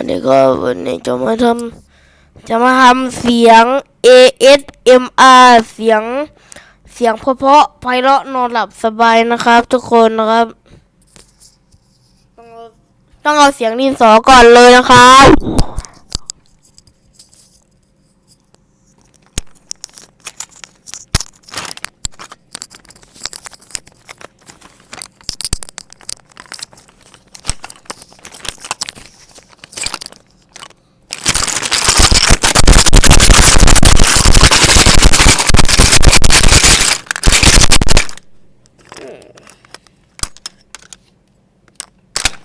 วันนี้ก็วันนี้จะมาทำจะมาทำเสียง ASMR เสียงเสียงเพราะๆไพเราะนอนหลับสบายนะครับ ทุกคนนะครับ ต้องเอาต้องเอาเสียงดินสอก่อนเลยนะครับ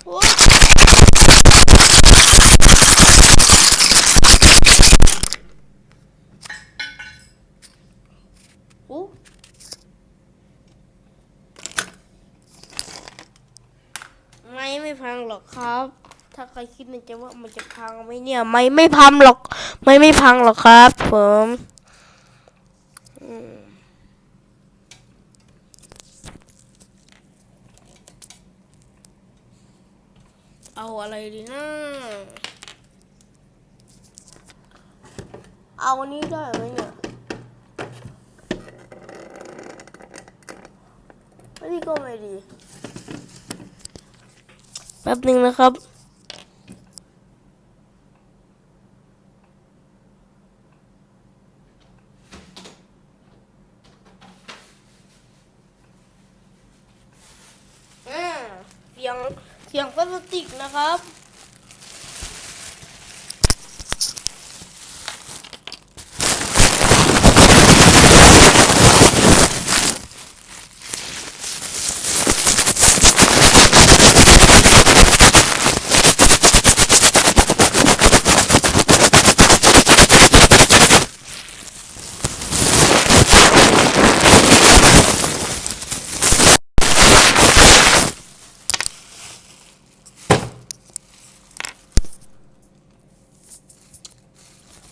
อู้ไม่ไม่พังหรอกครับ ถ้าใครคิดในใจว่ามันจะพังไหมเนี่ย ไม่ไม่พังหรอก ไม่ไม่พังหรอกครับ ผม อืม เอาอะไรดีนะเอาอันนี้ได้ไหมเนี่ยอันนี้ก็ไม่ดี แป๊บหนึ่งนะครับ อ่าเสียง เสียงพลาสติกนะครับ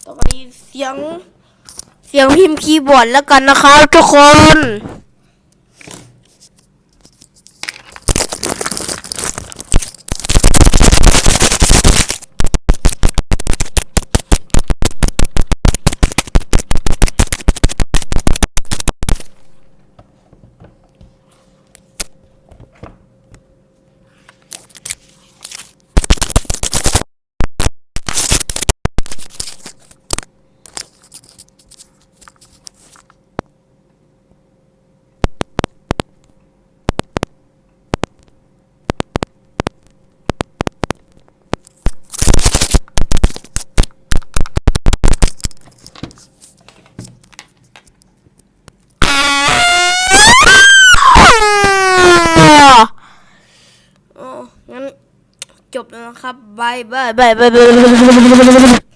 ต่อไปเสียงเสียงพิมพ์คีย์บอร์ดแล้วกันนะครับทุกคน อ๋อ งั้นจบแล้วนะครับบายบายบายบายบาย